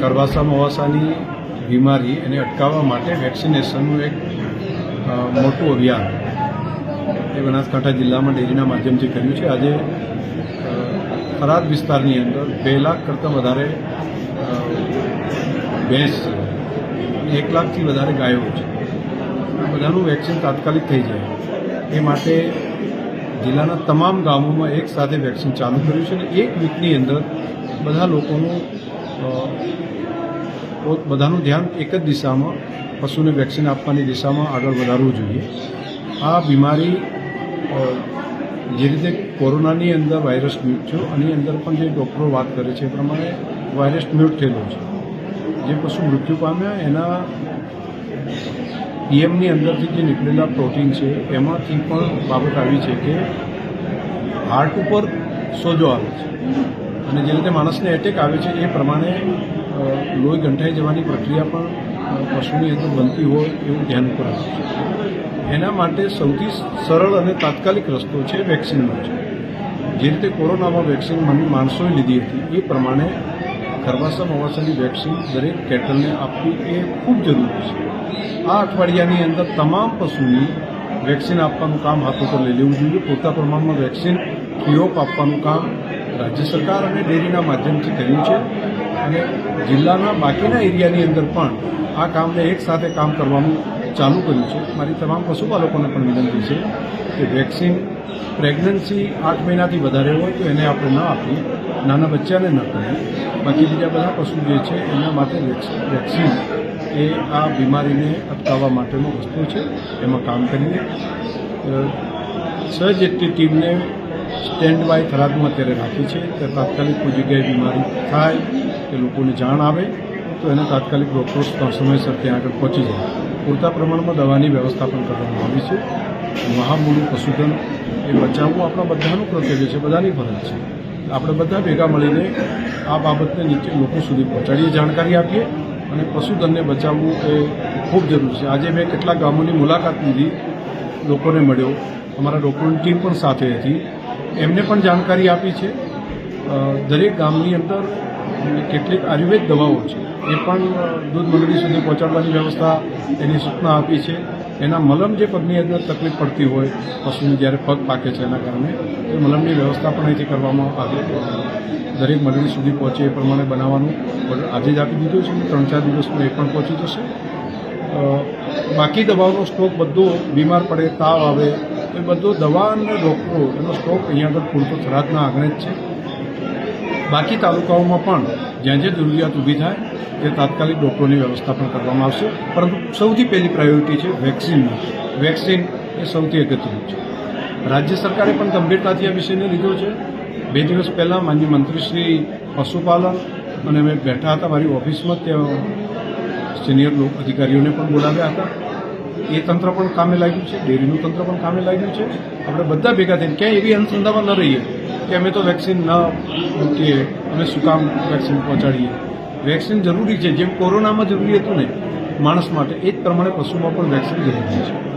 કરવાસા મવાસાની બીમારી એને અટકાવવા માટે વેક્સિનેશનનું એક મોટું અભિયાન એ બનાસકાંઠા જિલ્લામાં ડેરીના માધ્યમથી કર્યું છે. આજે થરાદ વિસ્તારની અંદર બે લાખ કરતાં વધારે ભેંસ છે એક લાખથી વધારે ગાયો છે. બધાનું વેક્સિન તાત્કાલિક થઈ જાય. એ માટે જિલ્લાના તમામ ગામોમાં એક સાથે વેક્સિન ચાલુ કર્યું છે અને એક વીકની અંદર બધા લોકોનું બધાનું ધ્યાન એક જ દિશામાં, પશુને વેક્સિન આપવાની દિશામાં આગળ વધારવું જોઈએ. આ બીમારી જે રીતે કોરોનાની અંદર વાયરસ મ્યુટ થયો, આની અંદર પણ જે ડૉક્ટરો વાત કરે છે એ પ્રમાણે વાયરસ મ્યુટ થયેલો છે. જે પશુ મૃત્યુ પામ્યા, એના પીએમની અંદરથી જે નીકળેલા પ્રોટીન છે, એમાંથી પણ બાબત આવી છે કે હાર્ટ ઉપર સોજો આવે છે. અને જે રીતે માણસને એટેક આવે છે એ પ્રમાણે લોહી ગંઠાઈ જવાની પ્રક્રિયા પણ પશુની અંદર બનતી હોય એવું ધ્યાન ઉપર આવે એના માટે સૌથી સરળ અને તાત્કાલિક રસ્તો છે વેક્સિનનો છે. જે રીતે કોરોનામાં વેક્સિન માણસોએ લીધી હતી, એ પ્રમાણે ખરવાસા મવાસાની વેક્સિન દરેક કેટલને આપવી એ ખૂબ જરૂરી છે. આ અઠવાડિયાની અંદર તમામ પશુની વેક્સિન આપવાનું કામ હાથ ઉપર લઈ લેવું જોઈએ. પૂરતા પ્રમાણમાં વેક્સિન ફ્રી આપવાનું કામ રાજ્ય સરકાર અને ડેરીના માધ્યમથી કર્યું છે અને જિલ્લાના બાકીના એરિયાની અંદર પણ આ કામને એક સાથે કામ કરવાનું ચાલુ કર્યું છે. મારી તમામ પશુપાલકોને પણ વિનંતી છે કે વેક્સિન પ્રેગ્નન્સી આઠ મહિનાથી વધારે હોય તો એને આપણે ન આપીએ નાના બચ્ચાને ન કરીએ. બાકી બીજા બધા પશુ જે છે, એના માટે વેક્સિન એ આ બીમારીને અટકાવવા માટેનો વસ્તુ છે. એમાં કામ કરીએ. સહજ એટલી ટીમને સ્ટેન્ડ બાય થરાદમાં અત્યારે રાખી છે કે તાત્કાલિક કોઈ જગ્યાએ બીમારી થાય કે લોકોને જાણ આવે, તો એને તાત્કાલિક ડૉક્ટર્સ પણ સમયસર ત્યાં આગળ પહોંચી જાય. પૂરતા પ્રમાણમાં દવાની વ્યવસ્થા પણ કરવામાં આવી છે. મહામૂળું પશુધન એ બચાવવું આપણા બધાનું કર્તવ્ય છે, બધાની ફરજ છે. આપણે બધા ભેગા મળીને આ બાબતને નીચે લોકો સુધી પહોંચાડીએ, જાણકારી આપીએ અને પશુધનને બચાવવું એ ખૂબ જરૂરી છે. આજે મેં કેટલાક ગામોની મુલાકાત લીધી, લોકોને મળ્યો. અમારા ડોક્ટરની ટીમ પણ સાથે હતી. એમને પણ જાણકારી આપી છે. દરેક ગામની અંદર કેટલીક આયુર્વેદ દવાઓ છે. એ પણ દૂધ મંડળી સુધી પહોંચાડવાની વ્યવસ્થા એની સૂચના આપી છે. એના મલમ જે પગની અંદર તકલીફ પડતી હોય, પશુને જ્યારે પગ પાકે છે એના કારણે, એ મલમની વ્યવસ્થા પણ અહીંથી કરવામાં આવી. દરેક મંડળી સુધી પહોંચે એ પ્રમાણે બનાવવાનું. ઓર્ડર આજે જ આપી દીધો છે. ત્રણ ચાર દિવસમાં એ પણ પહોંચી જશે. બાકી દવાઓનો સ્ટોક બધો બીમાર પડે, તાવ આવે, એ બધો દવા અને ડૉક્ટરો એનો સ્ટોક અહીંયા આગળ પૂરતો થરાદના આંગણે જ છે. બાકી તાલુકાઓમાં પણ જ્યાં જ્યાં જરૂરિયાત ઊભી થાય તે તાત્કાલિક ડૉક્ટરોની વ્યવસ્થા પણ કરવામાં આવશે. પરંતુ સૌથી પહેલી પ્રાયોરિટી છે વેક્સિનની વેક્સિન એ સૌથી અગત્યનું છે. રાજ્ય સરકારે પણ ગંભીરતાથી આ વિષયને લીધો છે. બે દિવસ પહેલાં માન્ય મંત્રી શ્રી પશુપાલન અને અમે બેઠા હતા મારી ઓફિસમાં, ત્યાં સિનિયર લોક અધિકારીઓને પણ બોલાવ્યા હતા. એ તંત્ર પણ કામે લાગ્યું છે, ડેરીનું તંત્ર પણ કામે લાગ્યું છે. આપણે બધા ભેગા થઈને, ક્યાંય એવી અનુસંધામાં ન રહીએ કે અમે તો વેક્સિન ન મૂકીએ, અમે શું કામ વેક્સિન પહોંચાડીએ. વેક્સિન જરૂરી છે, જેમ કોરોનામાં જરૂરી હતું ને, માણસ માટે, એ જ પ્રમાણે પશુમાં પણ વેક્સિન જરૂરી છે.